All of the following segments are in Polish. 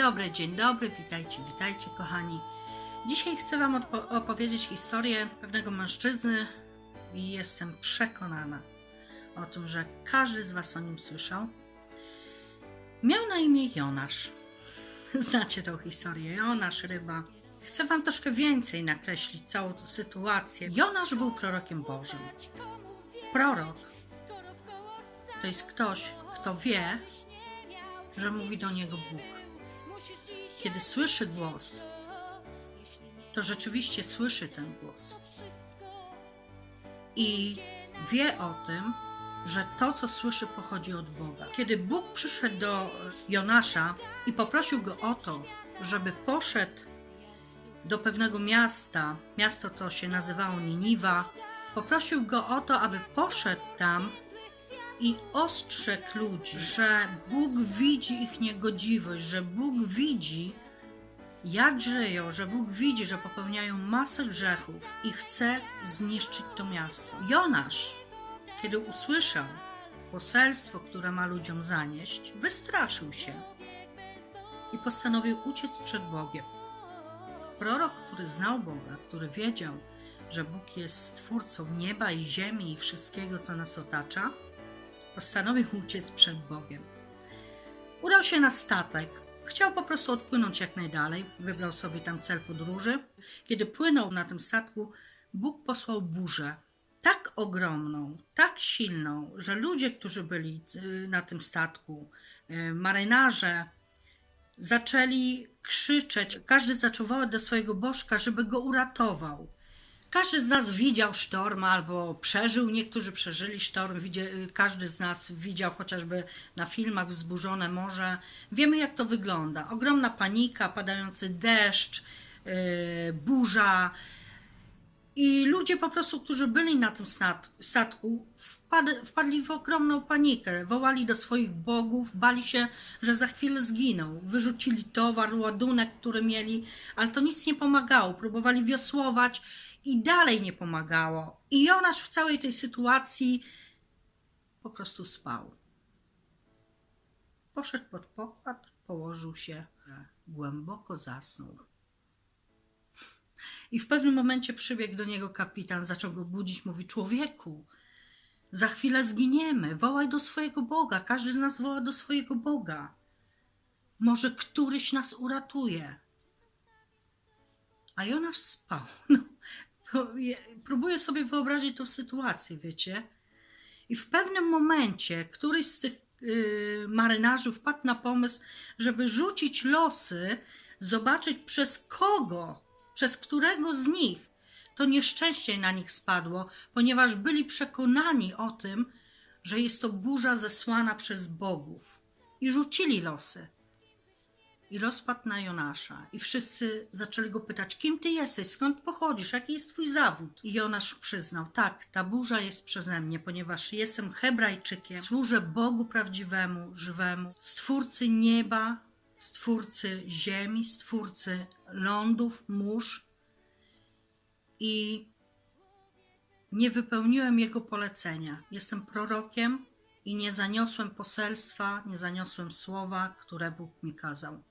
dobry, dzień dobry, witajcie, witajcie kochani. Dzisiaj chcę Wam opowiedzieć historię pewnego mężczyzny i jestem przekonana o tym, że każdy z Was o nim słyszał. Miał na imię Jonasz. Znacie tą historię, Jonasz, ryba. Chcę Wam troszkę więcej nakreślić całą tę sytuację. Jonasz był prorokiem Bożym. Prorok to jest ktoś, kto wie, że mówi do niego Bóg. Kiedy słyszy głos, to rzeczywiście słyszy ten głos. I wie o tym, że to, co słyszy, pochodzi od Boga. Kiedy Bóg przyszedł do Jonasza i poprosił go o to, żeby poszedł do pewnego miasta, miasto to się nazywało Niniwa, poprosił go o to, aby poszedł tam i ostrzegł ludzi, że Bóg widzi ich niegodziwość, że Bóg widzi, jak żyją, że Bóg widzi, że popełniają masę grzechów i chce zniszczyć to miasto. Jonasz, kiedy usłyszał poselstwo, które ma ludziom zanieść, wystraszył się i postanowił uciec przed Bogiem. Prorok, który znał Boga, który wiedział, że Bóg jest stwórcą nieba i ziemi i wszystkiego, co nas otacza, postanowił uciec przed Bogiem. Udał się na statek. Chciał po prostu odpłynąć jak najdalej. Wybrał sobie tam cel podróży. Kiedy płynął na tym statku, Bóg posłał burzę. Tak ogromną, tak silną, że ludzie, którzy byli y, na tym statku, y, marynarze, zaczęli krzyczeć. Każdy zaczął wołać do swojego bożka, żeby go uratował. Każdy z nas widział sztorm albo przeżył, niektórzy przeżyli sztorm, każdy z nas widział chociażby na filmach wzburzone morze. Wiemy jak to wygląda. Ogromna panika, padający deszcz, yy, burza. I ludzie po prostu, którzy byli na tym stat- statku, wpad, wpadli w ogromną panikę. Wołali do swoich bogów, bali się, że za chwilę zginą. Wyrzucili towar, ładunek, który mieli, ale to nic nie pomagało. Próbowali wiosłować i dalej nie pomagało. I Jonasz w całej tej sytuacji po prostu spał. Poszedł pod pokład, położył się, głęboko zasnął. I w pewnym momencie przybiegł do niego kapitan, zaczął go budzić, mówi: Człowieku, za chwilę zginiemy, wołaj do swojego Boga. Każdy z nas woła do swojego Boga. Może któryś nas uratuje. A Jonasz spał. No, próbuję sobie wyobrazić tą sytuację, wiecie. I w pewnym momencie któryś z tych yy, marynarzy wpadł na pomysł, żeby rzucić losy, zobaczyć przez kogo, przez którego z nich to nieszczęście na nich spadło, ponieważ byli przekonani o tym, że jest to burza zesłana przez bogów. I rzucili losy. I los padł na Jonasza. I wszyscy zaczęli go pytać, kim ty jesteś, skąd pochodzisz, jaki jest twój zawód? I Jonasz przyznał, tak, ta burza jest przeze mnie, ponieważ jestem Hebrajczykiem, służę Bogu prawdziwemu, żywemu, stwórcy nieba, stwórcy ziemi, stwórcy lądów, mórz. I nie wypełniłem jego polecenia. Jestem prorokiem i nie zaniosłem poselstwa, nie zaniosłem słowa, które Bóg mi kazał,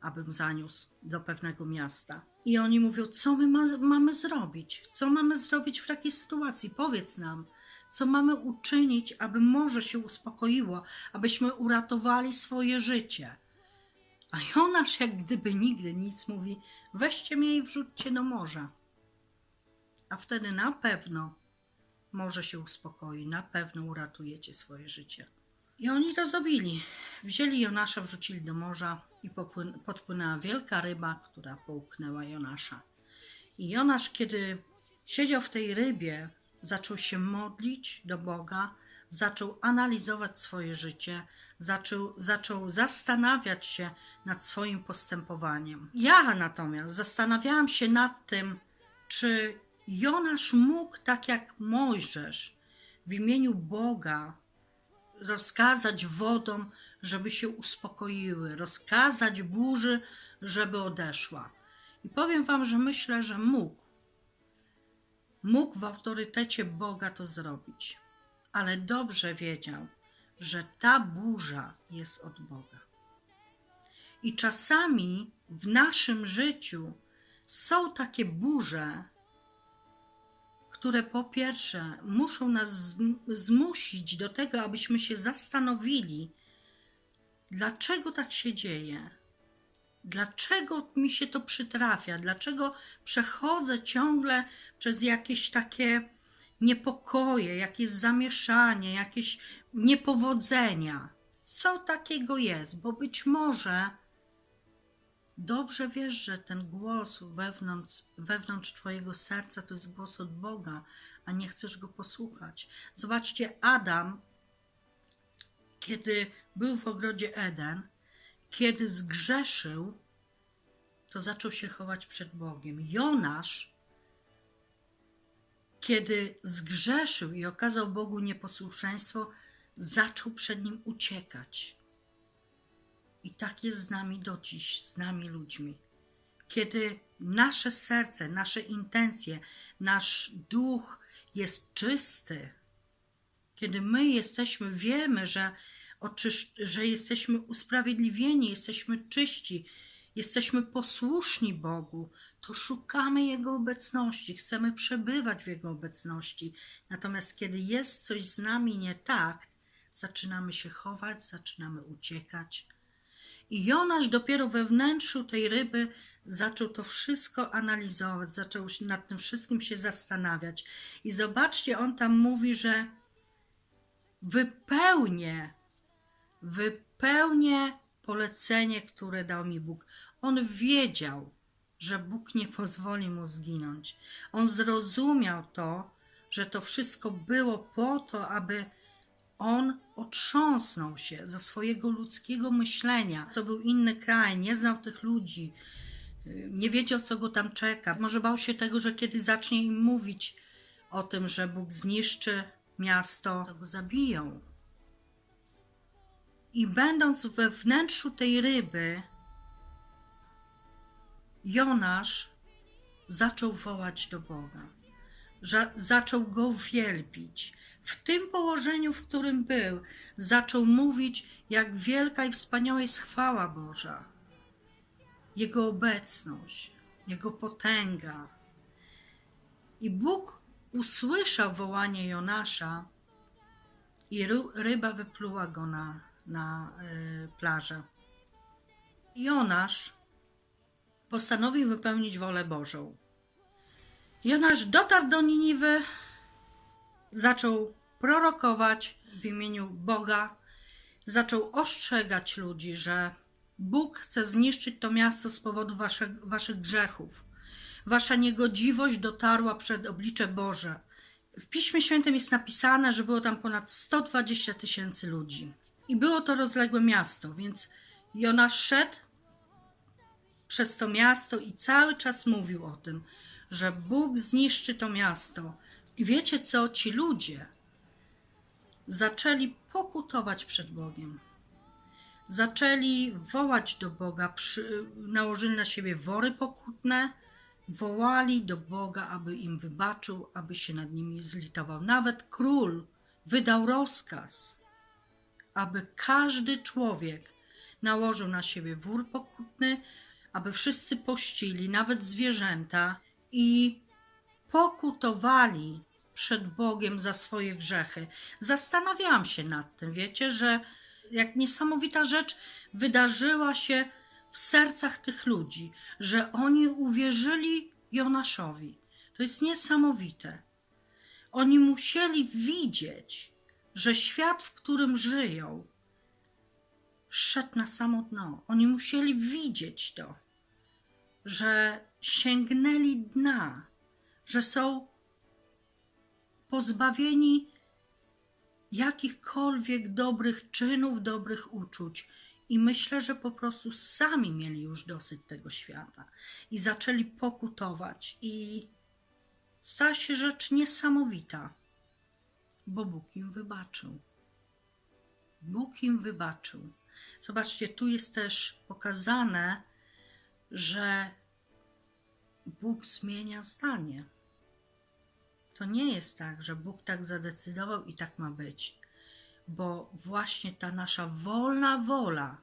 abym zaniósł do pewnego miasta. I oni mówią, co my ma, mamy zrobić? Co mamy zrobić w takiej sytuacji? Powiedz nam, co mamy uczynić, aby morze się uspokoiło, abyśmy uratowali swoje życie. A Jonasz, jak gdyby nigdy nic, mówi: weźcie mnie i wrzućcie do morza. A wtedy na pewno morze się uspokoi, na pewno uratujecie swoje życie. I oni to zrobili. Wzięli Jonasza, wrzucili do morza i podpłynęła wielka ryba, która połknęła Jonasza. I Jonasz, kiedy siedział w tej rybie, zaczął się modlić do Boga, zaczął analizować swoje życie, zaczął, zaczął zastanawiać się nad swoim postępowaniem. Ja natomiast zastanawiałam się nad tym, czy Jonasz mógł, tak jak Mojżesz, w imieniu Boga rozkazać wodom, żeby się uspokoiły, rozkazać burzy, żeby odeszła. I powiem Wam, że myślę, że mógł. Mógł w autorytecie Boga to zrobić, ale dobrze wiedział, że ta burza jest od Boga. I czasami w naszym życiu są takie burze, które po pierwsze muszą nas zm- zmusić do tego, abyśmy się zastanowili, dlaczego tak się dzieje. Dlaczego mi się to przytrafia? Dlaczego przechodzę ciągle przez jakieś takie niepokoje, jakieś zamieszanie, jakieś niepowodzenia? Co takiego jest? Bo być może dobrze wiesz, że ten głos wewnątrz, wewnątrz Twojego serca to jest głos od Boga, a nie chcesz go posłuchać. Zobaczcie, Adam, kiedy był w ogrodzie Eden, kiedy zgrzeszył, to zaczął się chować przed Bogiem. Jonasz, kiedy zgrzeszył i okazał Bogu nieposłuszeństwo, zaczął przed nim uciekać. I tak jest z nami do dziś, z nami ludźmi. Kiedy nasze serce, nasze intencje, nasz duch jest czysty, kiedy my jesteśmy, wiemy, że, oczysz, że jesteśmy usprawiedliwieni, jesteśmy czyści, jesteśmy posłuszni Bogu, to szukamy Jego obecności, chcemy przebywać w Jego obecności. Natomiast kiedy jest coś z nami nie tak, zaczynamy się chować, zaczynamy uciekać. I Jonasz dopiero we wnętrzu tej ryby zaczął to wszystko analizować, zaczął nad tym wszystkim się zastanawiać. I zobaczcie, on tam mówi, że wypełnię, wypełnię polecenie, które dał mi Bóg. On wiedział, że Bóg nie pozwoli mu zginąć. On zrozumiał to, że to wszystko było po to, aby on otrząsnął się ze swojego ludzkiego myślenia. To był inny kraj, nie znał tych ludzi, y, nie wiedział, co go tam czeka. Może bał się tego, że kiedy zacznie im mówić o tym, że Bóg zniszczy miasto, to go zabiją. I będąc we wnętrzu tej ryby, Jonasz zaczął wołać do Boga. Zaczął go wielbić. W tym położeniu, w którym był, zaczął mówić, jak wielka i wspaniała jest chwała Boża. Jego obecność, Jego potęga. I Bóg usłyszał wołanie Jonasza i ryba wypluła go na, na y, plażę. Jonasz postanowił wypełnić wolę Bożą. Jonasz dotarł do Niniwy, zaczął prorokować w imieniu Boga, zaczął ostrzegać ludzi, że Bóg chce zniszczyć to miasto z powodu waszych, grzechów. Wasza niegodziwość dotarła przed oblicze Boże. W Piśmie Świętym jest napisane, że było tam ponad 120 tysięcy ludzi. I było to rozległe miasto, więc Jonasz szedł przez to miasto i cały czas mówił o tym, że Bóg zniszczy to miasto. I wiecie co? Ci ludzie zaczęli pokutować przed Bogiem. Zaczęli wołać do Boga, przy, nałożyli na siebie wory pokutne, wołali do Boga, aby im wybaczył, aby się nad nimi zlitował. Nawet król wydał rozkaz, aby każdy człowiek nałożył na siebie wór pokutny, aby wszyscy pościli, nawet zwierzęta, i pokutowali przed Bogiem za swoje grzechy. Zastanawiałam się nad tym, wiecie, że jak niesamowita rzecz wydarzyła się w sercach tych ludzi, że oni uwierzyli Jonaszowi. To jest niesamowite. Oni musieli widzieć, że świat, w którym żyją, szedł na samo dno. Oni musieli widzieć to, że sięgnęli dna, że są pozbawieni jakichkolwiek dobrych czynów, dobrych uczuć. I myślę, że po prostu sami mieli już dosyć tego świata i zaczęli pokutować. I stała się rzecz niesamowita, bo Bóg im wybaczył. Bóg im wybaczył. Zobaczcie, tu jest też pokazane, że Bóg zmienia zdanie. To nie jest tak, że Bóg tak zadecydował i tak ma być, bo właśnie ta nasza wolna wola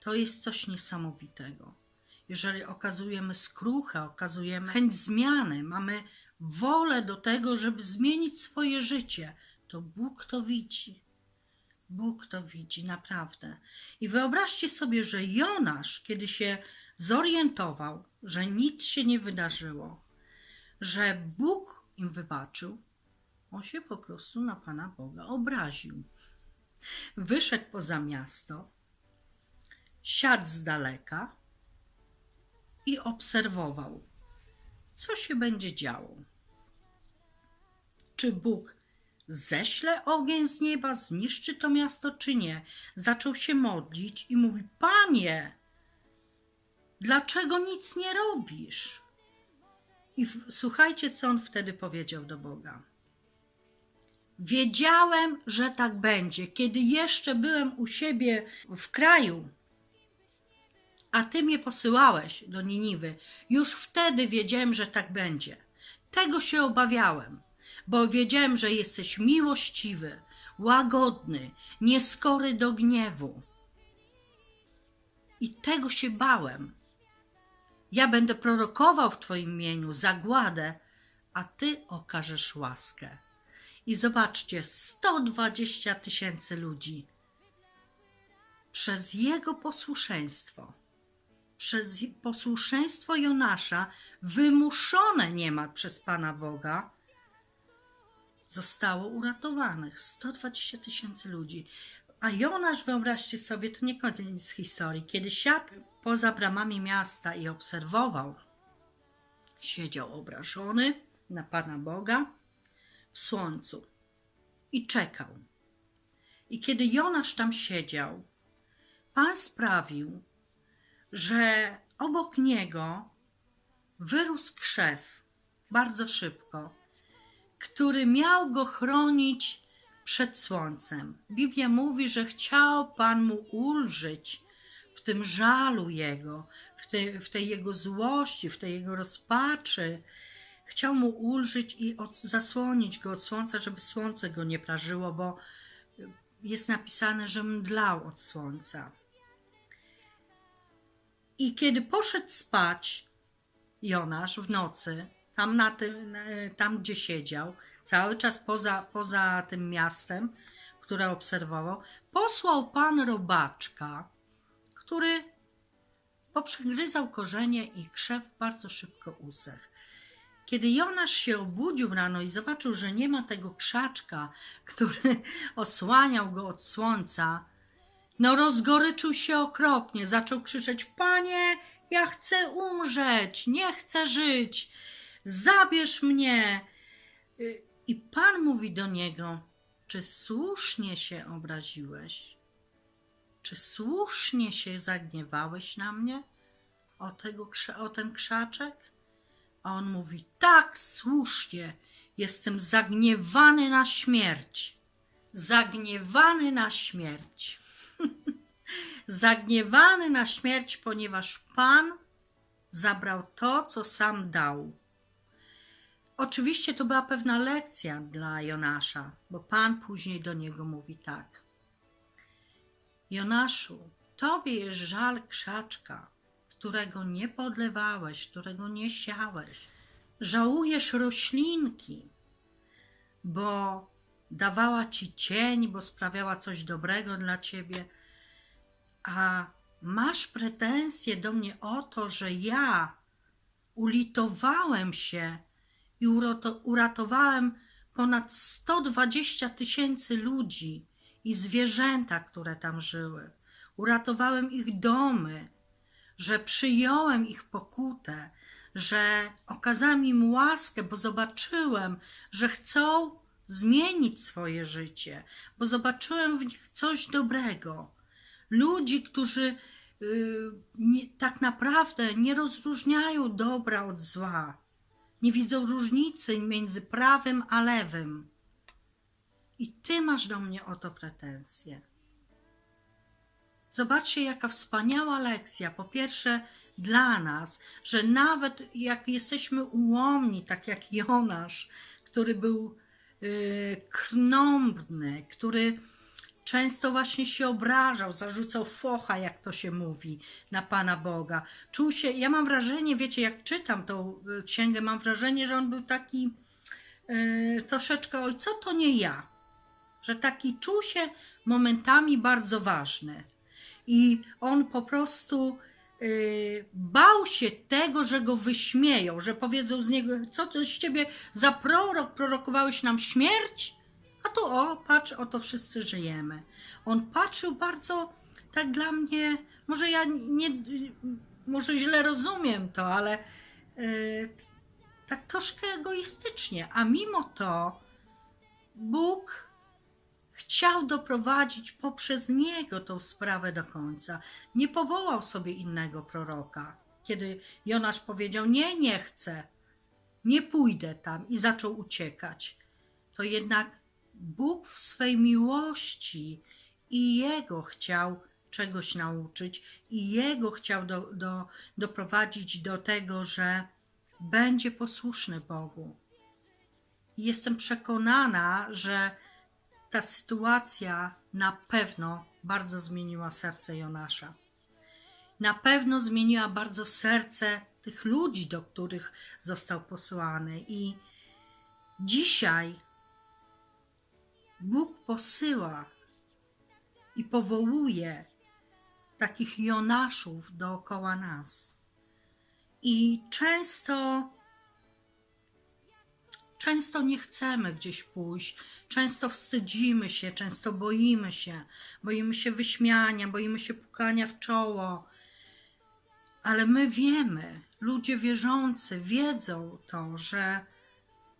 to jest coś niesamowitego. Jeżeli okazujemy skruchę, okazujemy chęć zmiany, mamy wolę do tego, żeby zmienić swoje życie, to Bóg to widzi. Bóg to widzi, naprawdę. I wyobraźcie sobie, że Jonasz, kiedy się zorientował, że nic się nie wydarzyło, że Bóg im wybaczył, on się po prostu na Pana Boga obraził. Wyszedł poza miasto, siadł z daleka i obserwował, co się będzie działo. Czy Bóg ześle ogień z nieba, zniszczy to miasto, czy nie? Zaczął się modlić i mówi: Panie, dlaczego nic nie robisz? I w, słuchajcie, co on wtedy powiedział do Boga. Wiedziałem, że tak będzie, kiedy jeszcze byłem u siebie w kraju, a ty mnie posyłałeś do Niniwy. Już wtedy wiedziałem, że tak będzie. Tego się obawiałem, bo wiedziałem, że jesteś miłościwy, łagodny, nieskory do gniewu. I tego się bałem. Ja będę prorokował w Twoim imieniu zagładę, a Ty okażesz łaskę. I zobaczcie, 120 tysięcy ludzi przez jego posłuszeństwo, przez posłuszeństwo Jonasza, wymuszone niemal przez Pana Boga, zostało uratowanych. 120 tysięcy ludzi. A Jonasz, wyobraźcie sobie, to nie koniec historii. Kiedy siadł poza bramami miasta i obserwował, siedział obrażony na Pana Boga w słońcu i czekał. I kiedy Jonasz tam siedział, Pan sprawił, że obok niego wyrósł krzew bardzo szybko, który miał go chronić przed słońcem. Biblia mówi, że chciał Pan mu ulżyć w tym żalu jego, w tej, w tej jego złości, w tej jego rozpaczy. Chciał mu ulżyć i od, zasłonić go od słońca, żeby słońce go nie prażyło, bo jest napisane, że mdlał od słońca. I kiedy poszedł spać Jonasz w nocy, tam, na tym, tam gdzie siedział, cały czas poza, poza tym miastem, które obserwował, posłał pan robaczka, który poprzegryzał korzenie i krzew bardzo szybko usechł. Kiedy Jonasz się obudził rano i zobaczył, że nie ma tego krzaczka, który osłaniał go od słońca, no rozgoryczył się okropnie, zaczął krzyczeć: Panie, ja chcę umrzeć, nie chcę żyć, zabierz mnie. I Pan mówi do niego: Czy słusznie się obraziłeś? Czy słusznie się zagniewałeś na mnie o, tego, o ten krzaczek? A on mówi: Tak, słusznie, jestem zagniewany na śmierć. Zagniewany na śmierć. zagniewany na śmierć, ponieważ Pan zabrał to, co sam dał. Oczywiście to była pewna lekcja dla Jonasza, bo Pan później do niego mówi tak. Jonaszu, tobie jest żal krzaczka, którego nie podlewałeś, którego nie siałeś. Żałujesz roślinki, bo dawała ci cień, bo sprawiała coś dobrego dla ciebie, a masz pretensje do mnie o to, że ja ulitowałem się i uratowałem ponad 120 tysięcy ludzi i zwierzęta, które tam żyły. Uratowałem ich domy, że przyjąłem ich pokutę, że okazałem im łaskę, bo zobaczyłem, że chcą zmienić swoje życie, bo zobaczyłem w nich coś dobrego. Ludzi, którzy yy, nie, tak naprawdę nie rozróżniają dobra od zła, nie widzą różnicy między prawym a lewym. I ty masz do mnie o to pretensje. Zobaczcie, jaka wspaniała lekcja. Po pierwsze, dla nas, że nawet jak jesteśmy ułomni, tak jak Jonasz, który był yy, krnąbrny, który często właśnie się obrażał, zarzucał focha, jak to się mówi, na Pana Boga. Czuł się, ja mam wrażenie, wiecie, jak czytam tą y, księgę, mam wrażenie, że on był taki y, troszeczkę, oj, co to nie ja? Że taki czuł się momentami bardzo ważny. I on po prostu y, bał się tego, że go wyśmieją, że powiedzą z niego, co to z ciebie za prorok, prorokowałeś nam śmierć? A tu o, patrz, oto wszyscy żyjemy. On patrzył bardzo, tak dla mnie, może ja nie, może źle rozumiem to, ale y, tak troszkę egoistycznie, a mimo to Bóg chciał doprowadzić poprzez niego tą sprawę do końca. Nie powołał sobie innego proroka. Kiedy Jonasz powiedział: Nie, nie chcę, nie pójdę tam i zaczął uciekać, to jednak Bóg w swej miłości i jego chciał czegoś nauczyć, i jego chciał do, do, doprowadzić do tego, że będzie posłuszny Bogu. Jestem przekonana, że ta sytuacja na pewno bardzo zmieniła serce Jonasza. Na pewno zmieniła bardzo serce tych ludzi, do których został posłany. I dzisiaj Bóg posyła i powołuje takich Jonaszów dookoła nas. I często Często nie chcemy gdzieś pójść, często wstydzimy się, często boimy się, boimy się wyśmiania, boimy się pukania w czoło. Ale my wiemy, ludzie wierzący wiedzą to, że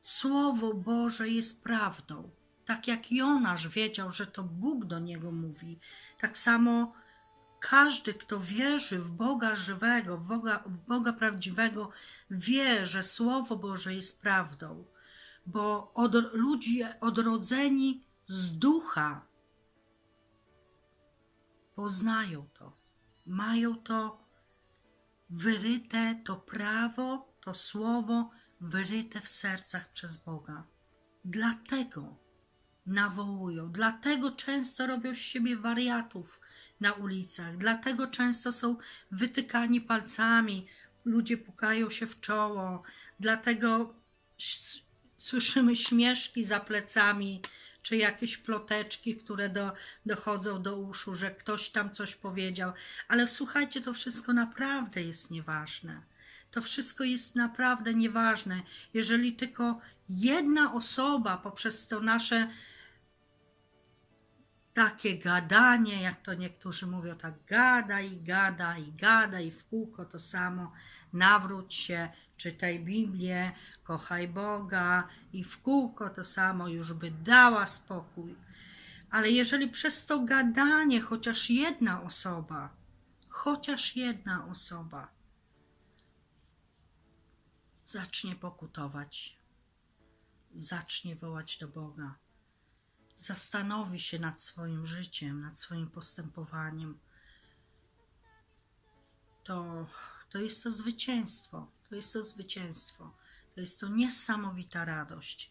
Słowo Boże jest prawdą. Tak jak Jonasz wiedział, że to Bóg do niego mówi, tak samo każdy, kto wierzy w Boga żywego, w Boga, w Boga prawdziwego, wie, że Słowo Boże jest prawdą bo od, ludzie odrodzeni z ducha poznają to, mają to wyryte, to prawo, to słowo wyryte w sercach przez Boga. Dlatego nawołują, dlatego często robią z siebie wariatów na ulicach, dlatego często są wytykani palcami, ludzie pukają się w czoło, dlatego słyszymy śmieszki za plecami, czy jakieś ploteczki, które do, dochodzą do uszu, że ktoś tam coś powiedział. Ale słuchajcie, to wszystko naprawdę jest nieważne. To wszystko jest naprawdę nieważne, jeżeli tylko jedna osoba poprzez to nasze takie gadanie, jak to niektórzy mówią, tak gada i gada i gada i w kółko to samo, nawróć się, czytaj Biblię, kochaj Boga i w kółko to samo już by dała spokój. Ale jeżeli przez to gadanie chociaż jedna osoba, chociaż jedna osoba zacznie pokutować, zacznie wołać do Boga, zastanowi się nad swoim życiem, nad swoim postępowaniem, to, to jest to zwycięstwo. To jest to zwycięstwo. To jest to niesamowita radość.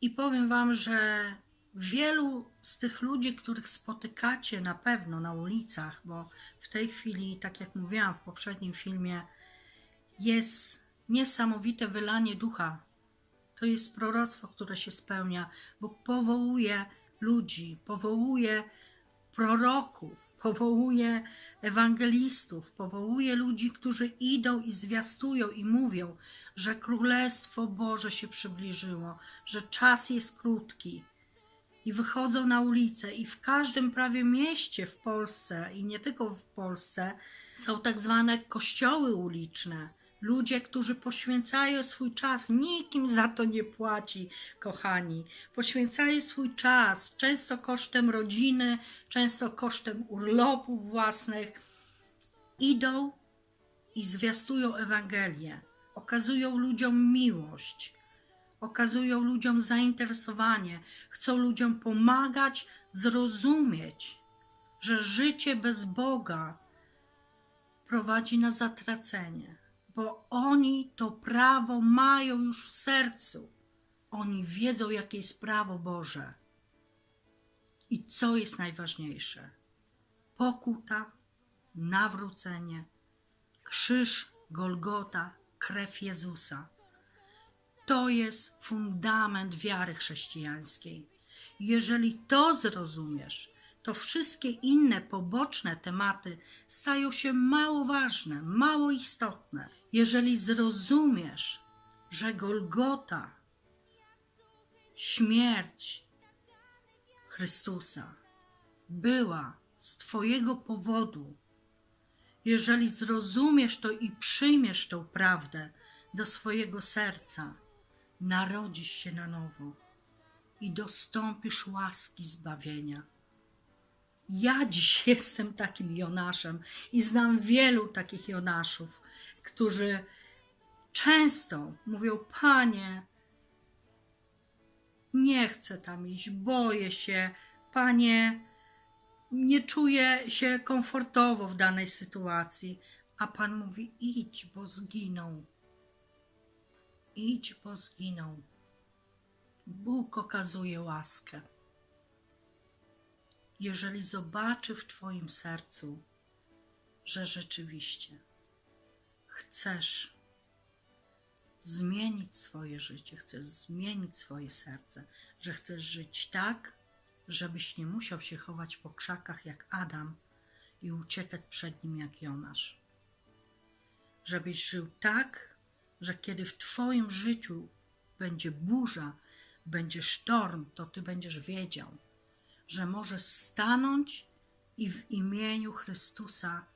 I powiem Wam, że wielu z tych ludzi, których spotykacie na pewno na ulicach, bo w tej chwili, tak jak mówiłam w poprzednim filmie, jest niesamowite wylanie ducha. To jest proroctwo, które się spełnia. Bóg powołuje ludzi, powołuje proroków, powołuje ewangelistów, powołuje ludzi, którzy idą i zwiastują i mówią, że Królestwo Boże się przybliżyło, że czas jest krótki. I wychodzą na ulicę, i w każdym prawie mieście w Polsce, i nie tylko w Polsce, są tak zwane kościoły uliczne Ludzie, którzy poświęcają swój czas, nikt im za to nie płaci, kochani. Poświęcają swój czas, często kosztem rodziny, często kosztem urlopów własnych. Idą i zwiastują Ewangelię, okazują ludziom miłość, okazują ludziom zainteresowanie, chcą ludziom pomagać zrozumieć, że życie bez Boga prowadzi na zatracenie bo oni to prawo mają już w sercu. Oni wiedzą, jakie jest prawo Boże. I co jest najważniejsze? Pokuta, nawrócenie, krzyż Golgota, krew Jezusa. To jest fundament wiary chrześcijańskiej. Jeżeli to zrozumiesz, to wszystkie inne poboczne tematy stają się mało ważne, mało istotne. Jeżeli zrozumiesz, że Golgota, śmierć Chrystusa była z Twojego powodu, jeżeli zrozumiesz to i przyjmiesz tą prawdę do swojego serca, narodzisz się na nowo i dostąpisz łaski zbawienia. Ja dziś jestem takim Jonaszem i znam wielu takich Jonaszów, którzy często mówią: Panie, nie chcę tam iść, boję się, Panie, nie czuję się komfortowo w danej sytuacji. A Pan mówi: idź, bo zginą. Idź, bo zginą. Bóg okazuje łaskę. Jeżeli zobaczy w Twoim sercu, że rzeczywiście chcesz zmienić swoje życie, chcesz zmienić swoje serce, że chcesz żyć tak, żebyś nie musiał się chować po krzakach jak Adam i uciekać przed nim jak Jonasz. Żebyś żył tak, że kiedy w Twoim życiu będzie burza, będzie sztorm, to Ty będziesz wiedział, że możesz stanąć i w imieniu Chrystusa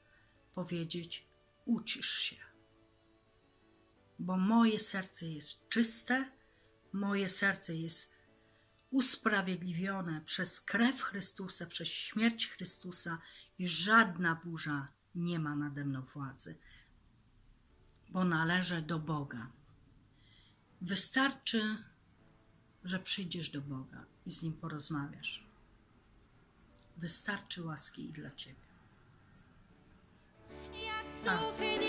powiedzieć: Ucisz się. Bo moje serce jest czyste, moje serce jest usprawiedliwione przez krew Chrystusa, przez śmierć Chrystusa i żadna burza nie ma nade mną władzy, bo należę do Boga. Wystarczy, że przyjdziesz do Boga i z Nim porozmawiasz. Wystarczy łaski i dla Ciebie. Jak suchy